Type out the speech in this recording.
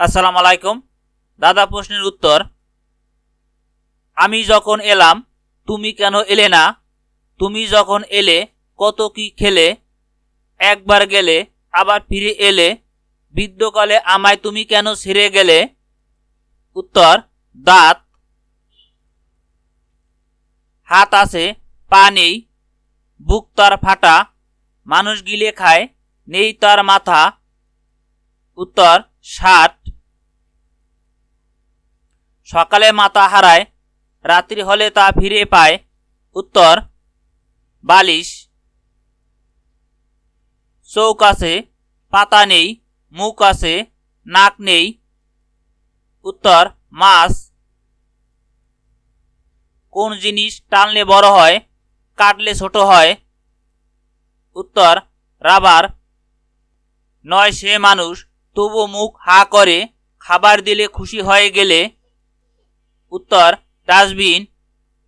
আসসালামু আলাইকুম। দাদা প্রশ্নের উত্তর, আমি যখন এলাম, তুমি কেন এলে না? তুমি যখন এলে, কত কি খেলে? একবার গেলে, আবার ফিরে এলে, বৃদ্ধকালে আমায় তুমি কেন ছেড়ে গেলে? উত্তর, দাঁত, হাত আছে, পা নেই, বুক তার ফাটা, মানুষ গিলে খায়, নেই তার মাথা উত্তর ষাট সকালে মাথা হারায়, রাত্রি হলে তা ফিরে পায়। উত্তর, বালিশ। চৌক আছে, পাতা নেই, মুখ আছে, নাক নেই। উত্তর, মাছ। কোন জিনিস টানলে বড় হয়, কাটলে ছোট হয়? উত্তর, রাবার। নয়, সে মানুষ। তবু মুখ হা করে খাবার দিলে খুশি হয়ে গেলে উত্তর ডাস্টবিন